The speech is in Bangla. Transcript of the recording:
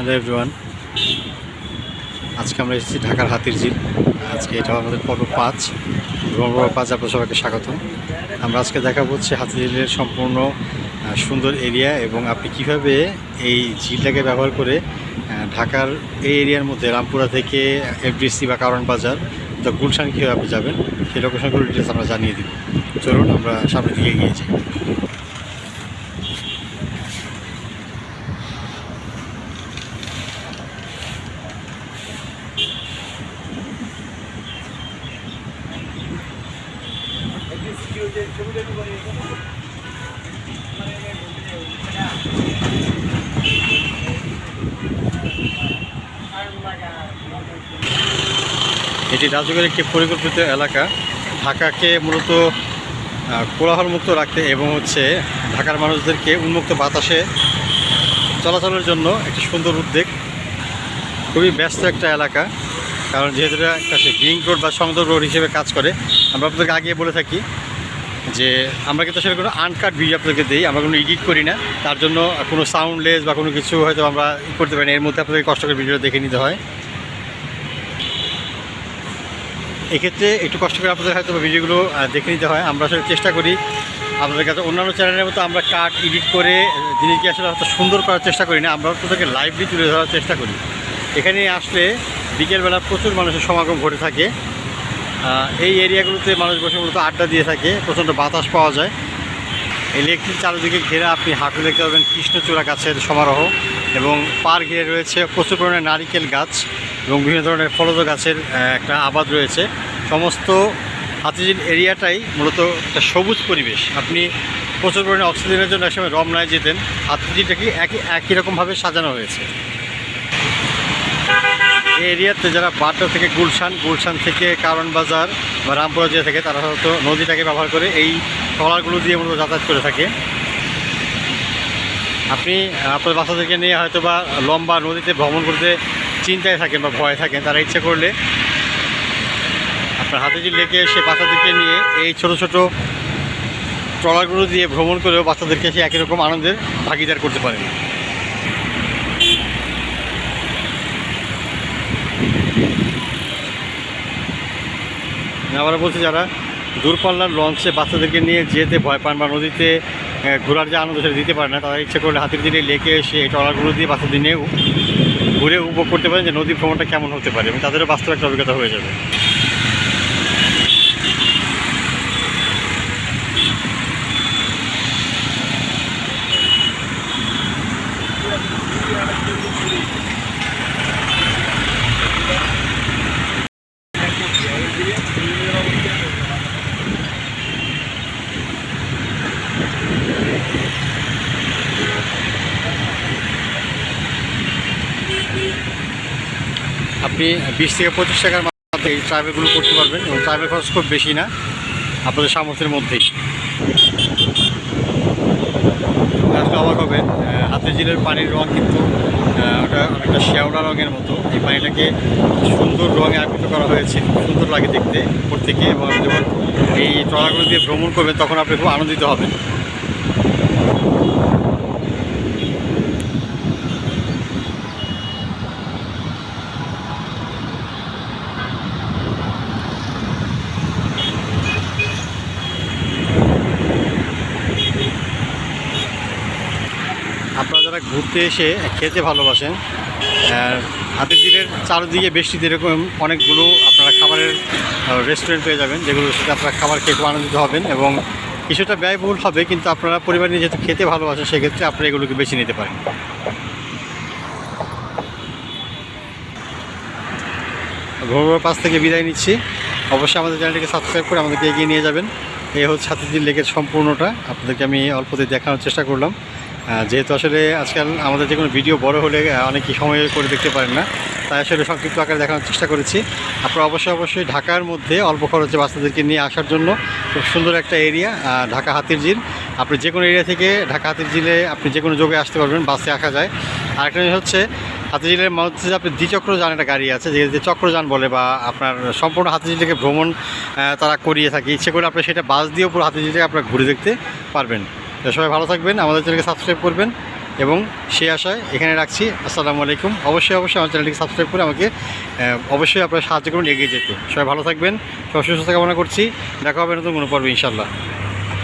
হ্যালো এভরিওয়ান আজকে আমরা এসেছি ঢাকার হাতির ঝিল আজকে এটা আমাদের পর্ব পাঁচ। ভ্রমণ পাঁচ আপনার সবাইকে স্বাগত আমরা আজকে দেখাবো হচ্ছে হাতির ঝিলের সম্পূর্ণ সুন্দর এরিয়া এবং আপনি কীভাবে এই ঝিলটাকে ব্যবহার করে ঢাকার এই এরিয়ার মধ্যে রামপুরা থেকে এফডিসি বা কারণ বাজার তো গুলশান কীভাবে আপনি যাবেন, সেই লোকেশনগুলো ডিটেলস আমরা জানিয়ে দিব। চলুন আমরা সামনের দিকে যাই। এটি রাজুকের একটি পরিকল্পিত এলাকা। ঢাকাকে মূলত কোলাহলমুক্ত রাখতে এবং হচ্ছে ঢাকার মানুষদেরকে উন্মুক্ত বাতাসে চলাচলের জন্য একটি সুন্দর উদ্যোগ। খুবই ব্যস্ত একটা এলাকা, কারণ যেহেতু একটা গ্রিন রোড বা সংযোগ রোড হিসেবে কাজ করে, আমরা আপনাদেরকে আগে বলে থাকি যে আমরা কিন্তু আসলে কোনো আনকাট ভিডিও আপনাদেরকে দিই, আমরা কোনো এডিট করি না। তার জন্য কোনো সাউন্ডলেস বা কোনো কিছু হয়তো আমরা করতে পারি না। এর মধ্যে আপনাদেরকে কষ্ট করে ভিডিও দেখে নিতে হয়। এক্ষেত্রে একটু কষ্ট করে আপনাদের হয়তো ভিডিওগুলো দেখে নিতে হয়। আমরা আসলে চেষ্টা করি আপনাদের কাছে অন্যান্য চ্যানেলের মতো আমরা কাট এডিট করে জিনিসকে আসলে হয়তো সুন্দর করার চেষ্টা করি না। আমরা আপনাদেরকে লাইভলি তুলে ধরার চেষ্টা করি। এখানে আসলে বিকেলবেলা প্রচুর মানুষের সমাগম ঘটে থাকে। এই এরিয়াগুলোতে মানুষ বসে মূলত আড্ডা দিয়ে থাকে, প্রচণ্ড বাতাস পাওয়া যায়। ইলেকট্রিক চারিদিকে ঘেরা, আপনি হাঁটু দেখতে পাবেন কৃষ্ণচূড়া গাছের সমারোহ এবং পার ঘিরে রয়েছে প্রচুর পরিমাণে নারিকেল গাছ এবং বিভিন্ন ধরনের ফলজ গাছের একটা আবাদ রয়েছে। সমস্ত হাতিঝিল এরিয়াটাই মূলত একটা সবুজ পরিবেশ। আপনি প্রচুর পরিমাণে অক্সিজেনের জন্য একসময় রমনায় যেতেন। হাতিঝিলটাকে একই একই রকমভাবে সাজানো হয়েছে। এরিয়াতে যারা বাড্ডা থেকে গুলশান গুলশান থেকে কারণ বাজার বা রামপুরা যে থাকে তারা হয়তো নদীটাকে ব্যবহার করে এই ট্রলারগুলো দিয়ে মূলত যাতায়াত করে থাকে। আপনি, আপনার বাচ্চাদেরকে নিয়ে হয়তো বা লম্বা নদীতে ভ্রমণ করতে চিন্তায় থাকেন বা ভয়ে থাকেন, তারা ইচ্ছে করলে আপনার হাতে যে লেকে এসে বাচ্চাদেরকে নিয়ে এই ছোট ছোট ট্রলারগুলো দিয়ে ভ্রমণ করেও বাচ্চাদেরকে এসে একই রকম আনন্দের ভাগিদার করতে পারেন। আবার বলছি যারা দূরপাল্লার লঞ্চে বাচ্চাদেরকে নিয়ে যেতে ভয় পান বা নদীতে ঘোরার যে আনন্দ সেটা দিতে পারে না, তারা ইচ্ছে করলে হাতির দিনে লেকে এসে এই ট্রলারগুলো দিয়ে বাচ্চাদের নিয়ে ঘুরে উপভোগ করতে পারেন যে নদী ভ্রমণটা কেমন হতে পারে এবং তাদেরও বাস্তব একটা অভিজ্ঞতা হয়ে যাবে। আপনি বিশ থেকে পঁচিশ টাকার মধ্যে এই ট্রাভেলগুলো করতে পারবেন এবং ট্রাভেল খরচ খুব বেশি না, আপনাদের সামর্থ্যের মধ্যেই। আজকে অবাক হবেন হাতে জিলের পানির রঙ কিন্তু ওটা অনেকটা শ্যাওড়া রঙের মতো। এই পানিটাকে সুন্দর রঙে আবৃত করা হয়েছে সুন্দর লাগে দেখতে থেকে এবং যখন এই ট্রলারগুলো দিয়ে ভ্রমণ করবেন, তখন আপনি খুব আনন্দিত হবেন আপনারা যারা ঘুরতে এসে খেতে ভালোবাসেন। হাতের দিলের চারদিকে বেশিতে এরকম অনেকগুলো আপনারা খাবারের রেস্টুরেন্ট পেয়ে যাবেন যেগুলো সাথে আপনারা খাবার খেয়ে আনন্দিত হবেন এবং কিছুটা ব্যয়বহুল হবে, কিন্তু আপনারা পরিবার নিয়ে যেহেতু খেতে ভালোবাসেন, সেক্ষেত্রে আপনারা এগুলোকে বেছে নিতে পারেন। ভ্রমণের পাশ থেকে বিদায় নিচ্ছি। অবশ্যই আমাদের চ্যানেলটিকে সাবস্ক্রাইব করে আমাদেরকে এগিয়ে নিয়ে যাবেন। এই হচ্ছে হাতিঝিল লেকের সম্পূর্ণটা। আপনাদেরকে আমি অল্পতে দেখানোর চেষ্টা করলাম। যেহেতু আসলে আজকাল আমাদের যে কোনো ভিডিও বড় হলে অনেকেই সময় করে দেখতে পারেন না। তাই আসলে সংক্ষিপ্ত আকারে দেখানোর চেষ্টা করেছি। আপনারা অবশ্যই অবশ্যই ঢাকার মধ্যে অল্প খরচে বাচ্চাদেরকে নিয়ে আসার জন্য খুব সুন্দর একটা এরিয়া ঢাকা হাতির ঝিল আপনি যে কোনো এরিয়া থেকে ঢাকা হাতির ঝিলে আপনি যে কোনো যোগে আসতে পারবেন, বাসে আসা যায়। আরেকটা জিনিস হচ্ছে হাতির হাতিঝিলের মধ্যে যে আপনি দ্বিচক্র যান একটা গাড়ি আছে, যে চক্রযান বলে, বা আপনার সম্পূর্ণ হাতিঝিল থেকে ভ্রমণ তারা করিয়ে থাকে। ইচ্ছে করে আপনি সেটা বাস দিয়েও পুরো হাতিঝিল থেকে আপনারা ঘুরে দেখতে পারবেন। সবাই ভালো থাকবেন, আমাদের চ্যানেলকে সাবস্ক্রাইব করবেন এবং সে আশায় এখানে রাখছি। আসসালামু আলাইকুম। অবশ্যই অবশ্যই আমার চ্যানেলটিকে সাবস্ক্রাইব করে আমাকে অবশ্যই আপনার সাহায্য করুন এগিয়ে যেতে। সবাই ভালো থাকবেন সব সুস্থ কামনা করছি। দেখা হবে নতুন কোনো পর্বে ইনশাল্লাহ